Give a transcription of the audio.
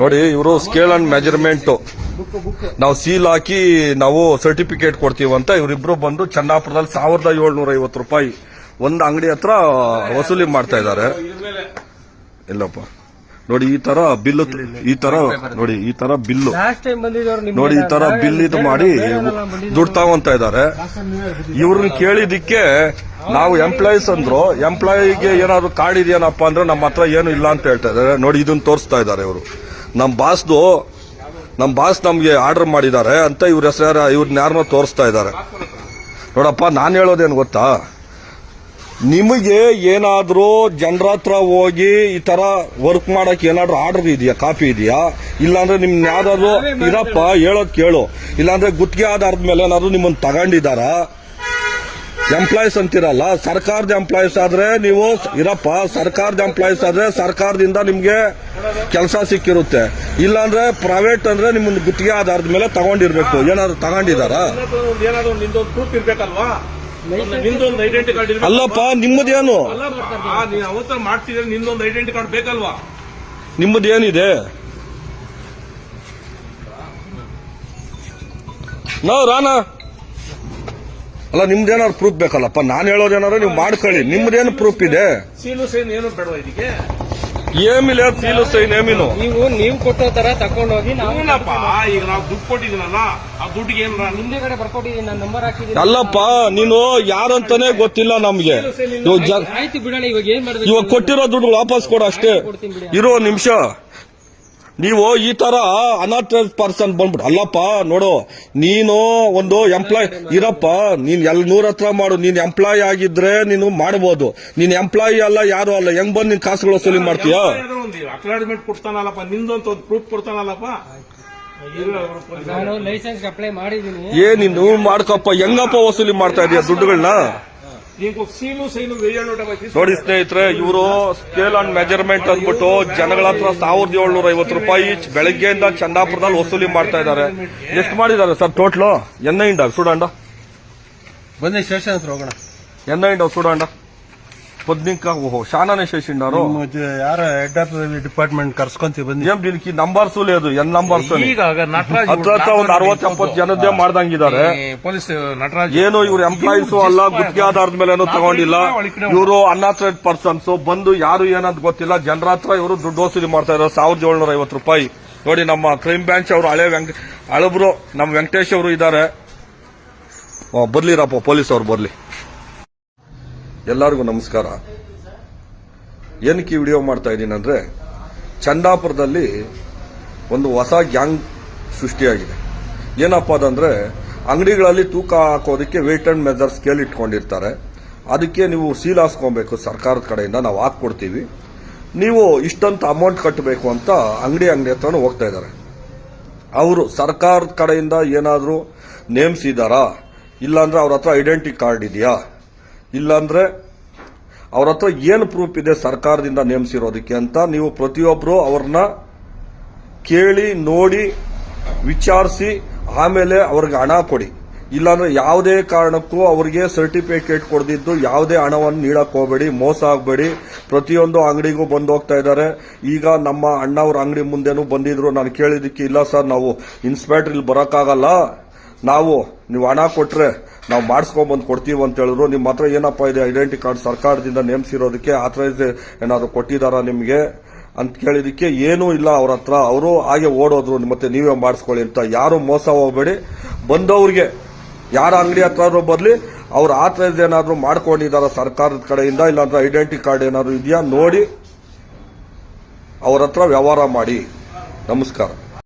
ನೋಡಿ, ಇವರು scale and measurement ನಾವು ಸೀಲ್ ಹಾಕಿ ನಾವು ಸರ್ಟಿಫಿಕೇಟ್ ಕೊಡ್ತೀವಿ ಅಂತ ಇವರಿಬ್ರು ಬಂದು ಚನ್ನಾಪುರದಲ್ಲಿ ಸಾವಿರದ ಏಳ್ನೂರ ರೂಪಾಯಿ ಒಂದು ಅಂಗಡಿ ಹತ್ರ ವಸೂಲಿ ಮಾಡ್ತಾ ಇದ್ದಾರೆ. ಇಲ್ಲಪ್ಪ. ನೋಡಿ ಈ ತರ ಬಿಲ್ ಈ ತರ ನೋಡಿ ಈ ತರ ಬಿಲ್ ನೋಡಿ ಈ ತರ ಬಿಲ್ ಇದು ಮಾಡಿ ದುಡ್ಡು ತಗೊಂತ ಇದ್ದಾರೆ ಇವ್ರನ್ನ ಕೇಳಿದಿಕ್ಕೆ ನಾವು ಎಂಪ್ಲಾಯೀಸ್ ಅಂದ್ರು ಎಂಪ್ಲಾಯಿಗೆ ಏನಾದ್ರು ಕಾರ್ಡ್ ಇದೆಯೇನಪ್ಪ ಅಂದ್ರೆ ನಮ್ಮ ಹತ್ರ ಏನು ಇಲ್ಲ ಅಂತ ಹೇಳ್ತಾ ಇದ್ದಾರೆ ನೋಡಿ ಇದನ್ನ ತೋರಿಸ್ತಾ ಇದ್ದಾರೆ ಇವರು. ನಮ್ಮ ಬಾಸ್ದು ನಮ್ಮ ಬಾಸ್ ನಮ್ಗೆ ಆರ್ಡರ್ ಮಾಡಿದ್ದಾರೆ ಅಂತ ಇವ್ರ ಹೆಸರು ಇವ್ರನ್ನ ಯಾರನ್ನೋ ತೋರಿಸ್ತಾ ಇದ್ದಾರೆ ನೋಡಪ್ಪ ನಾನು ಹೇಳೋದೇನು ಗೊತ್ತಾ? ನಿಮಗೆ ಏನಾದರೂ ಜನರ ಹತ್ರ ಹೋಗಿ ಈ ತರ ವರ್ಕ್ ಮಾಡಕ್ ಏನಾದ್ರೂ ಆರ್ಡರ್ ಇದೆಯಾ ಕಾಪಿ ಇದೆಯಾ? ಇಲ್ಲಾಂದ್ರೆ ನಿಮ್ ಯಾವ್ದಾದ್ರು ಇರಪ್ಪ ಹೇಳೋದ್ ಕೇಳು. ಇಲ್ಲಾಂದ್ರೆ ಗುತ್ತಿಗೆ ಆಧಾರದ ಮೇಲೆ ಏನಾದ್ರು ನಿಮ್ಮನ್ನ ತಗೊಂಡಿದಾರ ಎಂಪ್ಲಾಯೀಸ್ ಅಂತಿರಲ್ಲ ಸರ್ಕಾರದ ಎಂಪ್ಲಾಯೀಸ್ ಆದ್ರೆ ನೀವು ಇರಪ್ಪ ಸರ್ಕಾರದ ಎಂಪ್ಲಾಯೀಸ್ ಆದ್ರೆ ಸರ್ಕಾರದಿಂದ ನಿಮ್ಗೆ ಕೆಲಸ ಸಿಕ್ಕಿರುತ್ತೆ. ಇಲ್ಲಾಂದ್ರೆ ಪ್ರೈವೇಟ್ ಅಂದ್ರೆ ನಿಮ್ಮನ್ನ ಗುತ್ತಿಗೆ ಆಧಾರದ ಮೇಲೆ ತಗೊಂಡಿರ್ಬೇಕು. ಏನಾದ್ರು ತಗೊಂಡಿದಾರಾ ನಿಂದೊಂದು ಐಡೆಂಟಿ ಕಾರ್ಡ್ ಅಲ್ಲಪ್ಪ ನಿಮ್ಮದೇನು ಏನು? ಆ, ನೀನ್ ಅವತ್ತ ಮಾಡ್ತಿದ್ರೆ ನಿಂದೊಂದು ಐಡೆಂಟಿ ಕಾರ್ಡ್ ಬೇಕಲ್ವಾ? ನಿಮ್ಮದೇನಿದೆ ನಾವು ರಾಣ ಅಲ್ಲ ನಿಮ್ದೇನಾದ್ರು ಪ್ರೂಫ್ ಬೇಕಲ್ಲಪ್ಪ? ನಾನು ಹೇಳೋದೇನಾದ್ರು ನೀವು ಮಾಡ್ಕೊಳ್ಳಿ. ನಿಮ್ದೇನು ಪ್ರೂಫ್ ಇದೆ? ಸೀಲು ಸೇನು ಏನು ಬೇಡವಾ ಇದಕ್ಕೆ ಏಮಿಲ್ಲ ಸೀಲು ಸೈನ್ ಏಮಿನು ನೀವು ನೀವು ಕೊಟ್ಟೋ ತರ ತಕೊಂಡೋಗಿ ನಾವು ಏನಪ್ಪ ಈಗ ನಾವು ದುಡ್ಡು ಕೊಟ್ಟಿದ್ದೀನಲ್ಲ ಆ ದುಡ್ಡಿಗೆ ಏನ್ ನಿಮ್ದೆ ಕಡೆ ಬರ್ಕೊಟ್ಟಿದ್ದೀನಿ ನಾನು ನಂಬರ್ ಹಾಕಿದ್ದೀನಿ. ಅಲ್ಲಪ್ಪ ನೀನು ಯಾರಂತಾನೆ ಗೊತ್ತಿಲ್ಲ ನಮ್ಗೆ. ಇವಾಗ ಆಯ್ತು ಬಿಡೋಣ ಇವಾಗ ಏನ್ ಮಾಡ್ಬೇಕು? ಇವಾಗ ಕೊಟ್ಟಿರೋ ದುಡ್ಡು ವಾಪಸ್ ಕೊಡು ಅಷ್ಟೇ. ಕೊಡ್ತೀನಿ ಬಿಡಿ. ಇರೋ ಒಂದ್ ನಿಮಿಷ. ನೀವು ಈ ತರ ಅನಾಥರೈಸ್ ಪರ್ಸನ್ ಬಂದ್ಬಿಟ್ಟು ಅಲ್ಲಪ್ಪ ನೋಡು ನೀನು ಒಂದು ಎಂಪ್ಲಾಯ್ ಇರಪ್ಪ ನೀನ್ ಎಲ್ ನೂರ ಹತ್ರ ಮಾಡು ನೀನ್ ಎಂಪ್ಲಾಯ್ ಆಗಿದ್ರೆ ನೀನು ಮಾಡಬಹುದು ನೀನ್ ಎಂಪ್ಲಾಯಿ ಅಲ್ಲ ಯಾರು ಅಲ್ಲ ಹೆಂಗ್ ಬಂದ್ ನಿನ್ ಕಾಸುಗಳು ವಸೂಲಿ ಮಾಡ್ತೀಯ? ಒಂದು ಅಕ್ನಾಲಜ್ಮೆಂಟ್ ಕೊಡ್ತಾನಲ್ಲಪ್ಪ ನಿಂದೊಂದು ಪ್ರೂಫ್ ಕೊಡ್ತಾನಲ್ಲಪ್ಪ. ಲೈಸೆನ್ಸ್ ಅಪ್ಲೈ ಮಾಡಿದೀನಿ ಏ ನೀನು ಮಾಡ್ಕಪ್ಪ ಹೆಂಗಪ್ಪ ವಸೂಲಿ ಮಾಡ್ತಾ ಇದೀಯ ದುಡ್ಡುಗಳನ್ನ ಸೈನು ನೋಡಿ ಸ್ನೇಹಿತರೆ ಇವರು ಸ್ಕೇಲ್ ಅಂಡ್ ಮೆಜರ್ಮೆಂಟ್ ಅಂದ್ಬಿಟ್ಟು ಜನಗಳ ಹತ್ರ ಸಾವಿರದ ಏಳ್ನೂರ ಐವತ್ತು ರೂಪಾಯಿ ಬೆಳಗ್ಗೆಯಿಂದ ಚಂದಾಪುರದಲ್ಲಿ ವಸೂಲಿ ಮಾಡ್ತಾ ಇದ್ದಾರೆ. ಎಷ್ಟು ಮಾಡಿದ್ದಾರೆ ಸರ್ ಟೋಟ್ಲು ಎನ್ನ ಇಂಡ ಸುಡಂಡ? ಬನ್ನಿ ಸ್ಟೇಷನ್ ಹತ್ರ ಹೋಗೋಣ. ಎನ್ನ ಇಂಡ ಸುಡಂಡ? పొద్దునింకా ఓహో షానానే చేసిండారు ಮತ್ತೆ ಯಾರ ಹೆಡ್ ಆಫ್ ಡಿಪಾರ್ಟ್ಮೆಂಟ್ ಕರ್ಸ್ಕೊಂತೀವಿ ಬನ್ನಿ ఏం దీనికి నంబర్స్ లేదు ఎన్ నంబర్స్ అని ಈಗ ನಟರಾಜ್ ಹತ್ರ ಹತ್ರ ಒಂದು ಅರವತ್ತು ಎಪ್ಪತ್ತು ಜನದ್ದೇ ಮಾಡ್ದಂಗಿದ್ದಾರೆ ಪೊಲೀಸ್ ನಟರಾಜ್ ಏನು ಇವ್ರು ಎಂಪ್ಲಾಯೀಸ್ ಅಲ್ಲ ಗುತ್ತಿಗೆ ಆಧಾರದ ಮೇಲೆ ಏನೂ ತಗೊಂಡಿಲ್ಲ ಇವರು ಅನ್ಆಥರೈಸ್ ಪರ್ಸನ್ಸ್ ಬಂದು ಯಾರು ಏನಂತ ಗೊತ್ತಿಲ್ಲ ಜನರ ಹತ್ರ ಇವರು ದುಡ್ಡು ವಸೂಲಿ ಮಾಡ್ತಾ ಇದ್ದಾರೆ ಸಾವಿರದ ಏಳ್ನೂರ ಐವತ್ತು ರೂಪಾಯಿ ನೋಡಿ ನಮ್ಮ ಕ್ರೈಮ್ ಬ್ರಾಂಚ್ ಅವರು ಹಳೆ ವೆಂಕ ಹಳಬ್ರು ನಮ್ಮ ವೆಂಕಟೇಶ್ ಅವರು ಇದ್ದಾರೆ ಓ, ಬರ್ಲಿರಪ್ಪ ಪೊಲೀಸ್ ಅವ್ರು ಬರ್ಲಿ ಎಲ್ಲರಿಗೂ ನಮಸ್ಕಾರ. ಏನಕ್ಕೆ ವಿಡಿಯೋ ಮಾಡ್ತಾ ಇದ್ದೀನಿ ಅಂದ್ರೆ ಚಂದಾಪುರದಲ್ಲಿ ಒಂದು ಹೊಸ ಗ್ಯಾಂಗ್ ಸೃಷ್ಟಿಯಾಗಿದೆ. ಏನಪ್ಪ ಅದಂದರೆ ಅಂಗಡಿಗಳಲ್ಲಿ ತೂಕ ಹಾಕೋದಕ್ಕೆ ವೇಟ್ ಆ್ಯಂಡ್ ಮೆಜರ್ ಸ್ಕೇಲ್ ಇಟ್ಕೊಂಡಿರ್ತಾರೆ. ಅದಕ್ಕೆ ನೀವು ಸೀಲ್ ಹಾಸ್ಕೊಬೇಕು, ಸರ್ಕಾರದ ಕಡೆಯಿಂದ ನಾವು ಹಾಕ್ಕೊಡ್ತೀವಿ. ನೀವು ಇಷ್ಟಂತ ಅಮೌಂಟ್ ಕಟ್ಟಬೇಕು ಅಂತ ಅಂಗಡಿ ಅಂಗಡಿ ಹತ್ರನೂ ಹೋಗ್ತಾ ಇದ್ದಾರೆ. ಅವರು ಸರ್ಕಾರದ ಕಡೆಯಿಂದ ಏನಾದರೂ ನೇಮ್ಸ್ ಇದ್ದಾರಾ? ಇಲ್ಲಾಂದ್ರೆ ಅವ್ರ ಹತ್ರ ಐಡೆಂಟಿ ಕಾರ್ಡ್ ಇದೆಯಾ? ಇಲ್ಲಾಂದ್ರೆ ಅವ್ರ ಹತ್ರ ಏನು ಪ್ರೂಫ್ ಇದೆ ಸರ್ಕಾರದಿಂದ ನೇಮಿಸಿರೋದಕ್ಕೆ ಅಂತ ನೀವು ಪ್ರತಿಯೊಬ್ಬರು ಅವ್ರನ್ನ ಕೇಳಿ, ನೋಡಿ, ವಿಚಾರಿಸಿ, ಆಮೇಲೆ ಅವ್ರಿಗೆ ಹಣ ಕೊಡಿ. ಇಲ್ಲಾಂದ್ರೆ ಯಾವುದೇ ಕಾರಣಕ್ಕೂ ಅವರಿಗೆ ಸರ್ಟಿಫಿಕೇಟ್ ಕೊಡದಿದ್ದು ಯಾವುದೇ ಹಣವನ್ನು ನೀಡಕ್ ಹೋಗಬೇಡಿ, ಮೋಸ ಆಗಬೇಡಿ. ಪ್ರತಿಯೊಂದು ಅಂಗಡಿಗೂ ಬಂದು ಹೋಗ್ತಾ ಇದ್ದಾರೆ. ಈಗ ನಮ್ಮ ಅಣ್ಣವ್ರ ಅಂಗಡಿ ಮುಂದೆನೂ ಬಂದಿದ್ರು. ನಾನು ಕೇಳಿದ್ದಕ್ಕೆ ಇಲ್ಲ ಸರ್, ನಾವು ಇನ್ಸ್ಪೆಕ್ಟರ್ ಇಲ್ಲಿ ಬರೋಕ್ಕಾಗಲ್ಲ. ನಾವು, ನೀವು ಹಣ ಕೊಟ್ರೆ ನಾವು ಮಾಡಿಸ್ಕೊಂಡ್ಬಂದು ಕೊಡ್ತೀವಿ ಅಂತ ಹೇಳಿದ್ರು. ನಿಮ್ಮ ಹತ್ರ ಏನಪ್ಪ ಇದೆ ಐಡೆಂಟಿ ಕಾರ್ಡ್ ಸರ್ಕಾರದಿಂದ ನೇಮಿಸಿರೋದಕ್ಕೆ ಆಥರೈಸ್ ಏನಾದರೂ ಕೊಟ್ಟಿದಾರಾ ನಿಮಗೆ? ಅಂತ ಕೇಳಿದಕ್ಕೆ ಏನೂ ಇಲ್ಲ ಅವ್ರ ಹತ್ರ. ಅವರು ಹಾಗೆ ಓಡೋದ್ರು. ಮತ್ತೆ ನೀವೇ ಮಾಡಿಸ್ಕೊಳ್ಳಿ ಅಂತ. ಯಾರು ಮೋಸ ಹೋಗಬೇಡಿ. ಬಂದವ್ರಿಗೆ ಯಾರ ಅಂಗಡಿ ಹತ್ರ ಬರ್ಲಿ, ಅವ್ರ ಆಥರೈಸ್ ಏನಾದ್ರು ಮಾಡ್ಕೊಂಡಿದಾರ ಸರ್ಕಾರದ ಕಡೆಯಿಂದ, ಇಲ್ಲಾಂದ್ರೆ ಐಡೆಂಟಿ ಕಾರ್ಡ್ ಏನಾದರೂ ಇದೆಯಾ, ನೋಡಿ. ಅವ್ರ ಹತ್ರ ವ್ಯವಹಾರ ಮಾಡಿ. ನಮಸ್ಕಾರ.